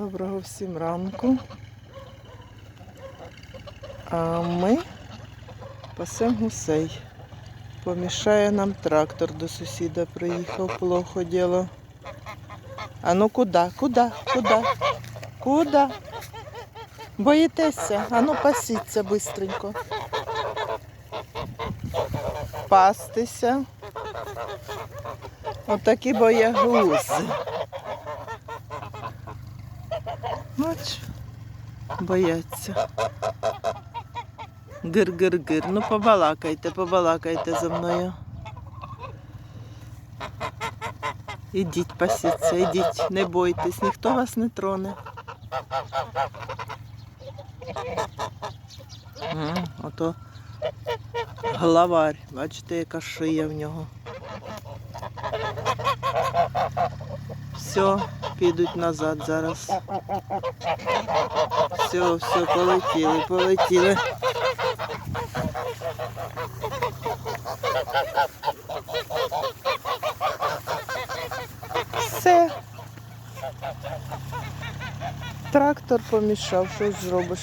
Доброго всім ранку. А ми пасем гусей. Помішає нам трактор до сусіда приїхав, плохо діло. А ну куди? Куди? Куди? Куди? Боїтеся? А ну пасіться бистренько. Пастися. Отакі боягузи. Бач, бояться. Гир-гир-гир. Ну побалакайте, побалакайте за мною. Ідіть, пасіться, ідіть, не бойтесь, ніхто вас не троне. Ото главарь, бачите, яка шия в нього. Все, підуть назад зараз. Все, все, полетіли, полетіли. Все. Трактор помішав, що зробиш.